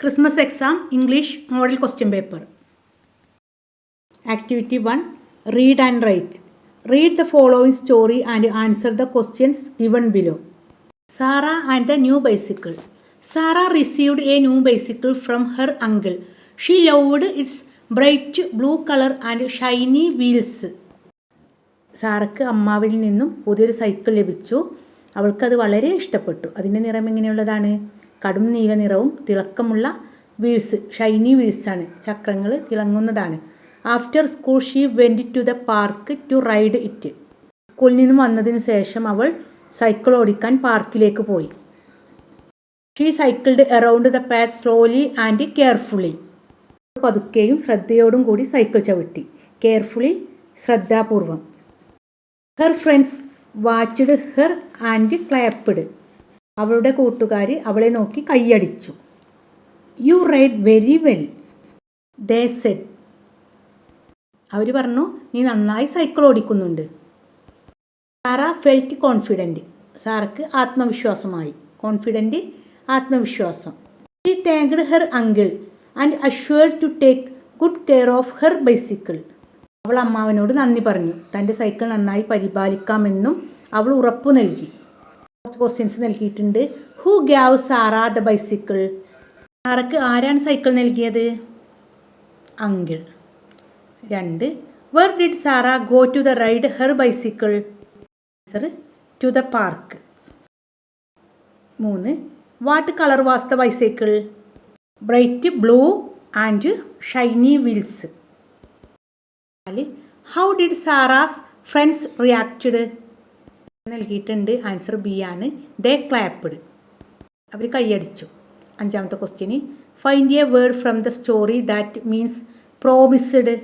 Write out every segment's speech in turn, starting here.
Christmas exam English model question paper activity one read and write read the following story and answer the questions given below Sara and the new bicycle Sara received a new bicycle from her uncle she loved its bright blue colour and shiny wheels സാറക്ക് അമ്മാവിൽ നിന്നും പുതിയൊരു cycle ലഭിച്ചു. അവൾക്കത് വളരെ ഇഷ്ടപ്പെട്ടു. അതിന്റെ നിറം എങ്ങനെയുള്ളതാണ്? കടും നീല നിറവും തിളക്കമുള്ള വീൽസ് ഷൈനി വീൽസാണ് ചക്രങ്ങൾ തിളങ്ങുന്നതാണ്. After school she went to the park to ride it സ്കൂളിൽ നിന്നും വന്നതിന് ശേഷം അവൾ സൈക്കിൾ ഓടിക്കാൻ പാർക്കിലേക്ക് പോയി. She cycled around the path slowly and carefully പതുക്കെയും ശ്രദ്ധയോടും കൂടി സൈക്കിൾ ചവിട്ടി. കെയർഫുള്ളി ശ്രദ്ധാപൂർവം. Her friends watched her and clapped അവളുടെ കൂട്ടുകാർ അവളെ നോക്കി കൈയടിച്ചു. You ride very well they said അവർ പറഞ്ഞു നീ നന്നായി സൈക്കിൾ ഓടിക്കുന്നുണ്ട്. സാറ ഫെൽറ്റ് കോൺഫിഡന്റ് സാറക്ക് ആത്മവിശ്വാസമായി. കോൺഫിഡന്റ് ആത്മവിശ്വാസം. She thanked her uncle and assured to take good care of her bicycle അവൾ അമ്മാവനോട് നന്ദി പറഞ്ഞു. തന്റെ സൈക്കിൾ നന്നായി പരിപാലിക്കാമെന്നും അവൾ ഉറപ്പു നൽകി. കുറച്ച് ക്വസ്റ്റ്യൻസ് നൽകിയിട്ടുണ്ട്. Who gave Sara the bicycle സാറക്ക് ആരാണ് സൈക്കിൾ നൽകിയത്? അങ്കിൾ. രണ്ട്. Where did Sara go to the ride her bicycle answer to the park മൂന്ന്. What colour was the bicycle bright blue and shiny wheels നാല്. How did Sara's friends reacted നൽകിയിട്ടുണ്ട്. Answer B ആണ്. They clapped അവർ കൈയടിച്ചു. അഞ്ചാമത്തെ question find a word from the story that means promised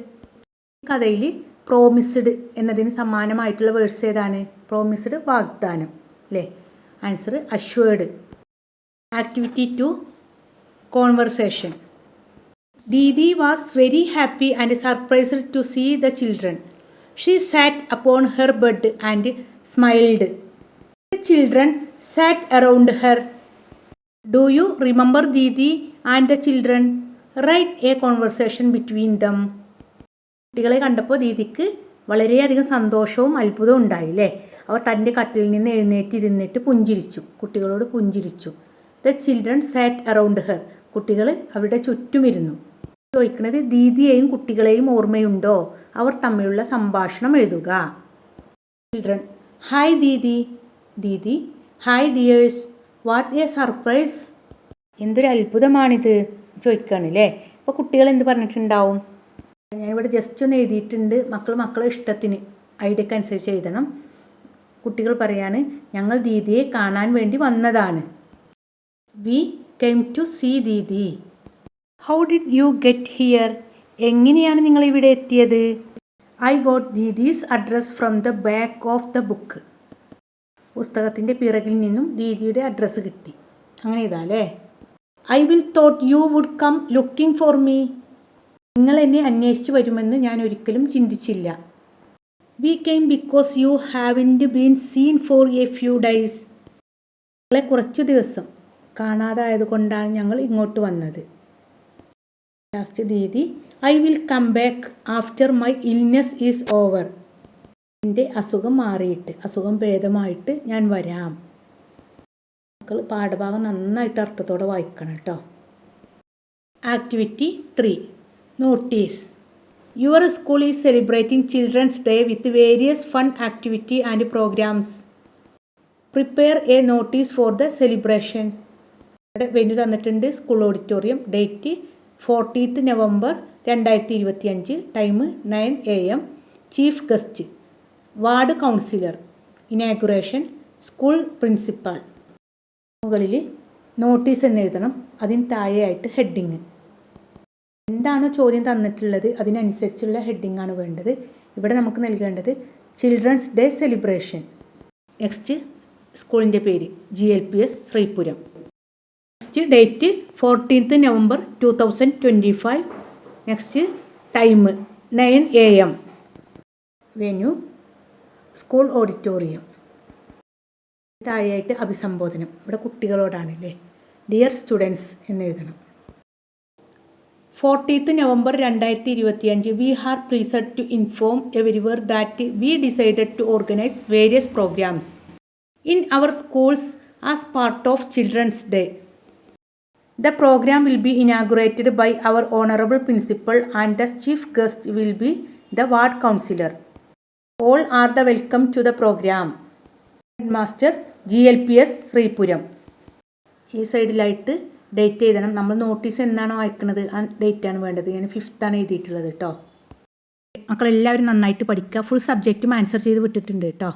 കഥയിൽ promised എന്നതിന് സമാനമായിട്ടുള്ള വേർഡ്സ് ഏതാണ്? പ്രോമിസ്ഡ് വാഗ്ദാനം. അല്ലേ answer assured activity two conversation Didi was very happy and surprised to see the children she sat upon her bed and smiled the children sat around her do you remember Didi and the children write a conversation between them കുട്ടികളെ കണ്ടപ്പോൾ ദീദിക്ക് വളരെയധികം സന്തോഷവും അത്ഭുതവും ഉണ്ടായി അല്ലേ അവർ തന്റെ കട്ടിൽ നിന്ന് എഴുന്നേറ്റിരുന്നിട്ട് പുഞ്ചിരിച്ചു. കുട്ടികളോട് പുഞ്ചിരിച്ചു. The children sat around her കുട്ടികൾ അവരുടെ ചുറ്റുമിരുന്നു. ചോദിക്കുന്നത് ദീദിയെയും കുട്ടികളെയും ഓർമ്മയുണ്ടോ? അവർ തമ്മിലുള്ള സംഭാഷണം എഴുതുക. Children hi Didi Didi hi dears what a surprise എന്തൊരു അത്ഭുതമാണിത്. ചോദിക്കുകയാണ് അല്ലേ അപ്പോൾ കുട്ടികൾ എന്ത് പറഞ്ഞിട്ടുണ്ടാവും? ഞാനിവിടെ ജസ്റ്റ് ഒന്ന് എഴുതിയിട്ടുണ്ട്. മക്കൾ മക്കളെ ഇഷ്ടത്തിന്. ഐഡിയക്ക് അനുസരിച്ച് എഴുതണം. കുട്ടികൾ പറയാണ് ഞങ്ങൾ ദീദിയെ കാണാൻ വേണ്ടി വന്നതാണ്. We came to see Didi how did you get here എങ്ങനെയാണ് നിങ്ങൾ ഇവിടെ എത്തിയത്? I got Didi's address from the back of the book. പുസ്തകത്തിന്റെ പിറകിൽ നിന്നും ദീദിയുടെ അഡ്രസ്സ് കിട്ടി. അങ്ങനെ ഇതാല്ലേ I will thought you would come looking for me. നിങ്ങൾ എന്നെ അന്വേഷിച്ച് വരുമെന്ന് ഞാൻ ഒരിക്കലും ചിന്തിച്ചില്ല. We came because you haven't been seen for a few days നിങ്ങളെ കുറച്ച് ദിവസം കാണാതായത് കൊണ്ടാണ് ഞങ്ങൾ ഇങ്ങോട്ട് വന്നത്. Last Didi I will come back after my illness is over. എന്റെ അസുഖം മാറിയിട്ട് അസുഖം ഭേദമായിട്ട് ഞാൻ വരാം. മക്കൾ പാഠഭാഗം നന്നായിട്ട് അർത്ഥത്തോടെ വായിക്കണം കേട്ടോ. Activity three. Notice. Your school is celebrating children's day with various fun activity and programs. Prepare a notice for the celebration. ഇവിടെ വെന്യു തന്നിട്ടുണ്ട് school auditorium date fourteenth november രണ്ടായിരത്തി ഇരുപത്തി അഞ്ച് time nine A M. Chief guest ward councillor inauguration school principal. മുകളിൽ notice എന്ന് എഴുതണം അതിന് താഴെയായിട്ട് ഹെഡിങ്. എന്താണോ ചോദ്യം തന്നിട്ടുള്ളത്? അതിനനുസരിച്ചുള്ള ഹെഡിങ് ആണ് വേണ്ടത്. ഇവിടെ നമുക്ക് നൽകേണ്ടത് ചിൽഡ്രൻസ് ഡേ സെലിബ്രേഷൻ. നെക്സ്റ്റ് സ്കൂളിന്റെ പേര് G L P S Sreepuram. Next date fourteenth november two thousand twenty five next time nine A M venue school auditorium താഴെയായിട്ട് അഭിസംബോധനം. ഇവിടെ കുട്ടികളോടാണല്ലേ? ഡിയർ സ്റ്റുഡൻസ് എന്ന് എഴുതണം ഫോർട്ടീത്ത് നവംബർ രണ്ടായിരത്തി ഇരുപത്തിയഞ്ച് we are pleased to inform everyone that we decided to organise various programs in our schools as part of children's Children's Day. The program will be inaugurated by our Honorable Principal and the chief guest will be the Ward Councillor. All are the welcome to the program. Headmaster G L P S Sreepuram ഈ സൈഡിലായിട്ട് date എഴുതണം നമ്മൾ notice എന്നാണോ അയക്കുന്നത് ആ ഡേറ്റാണ് വേണ്ടത് ഞാൻ ഫിഫ്ത്താണ് എഴുതിയിട്ടുള്ളത് കേട്ടോ മക്കളെല്ലാവരും നന്നായിട്ട് പഠിക്കുക ഫുൾ സബ്ജക്റ്റും ആൻസർ ചെയ്ത് വിട്ടിട്ടുണ്ട് കേട്ടോ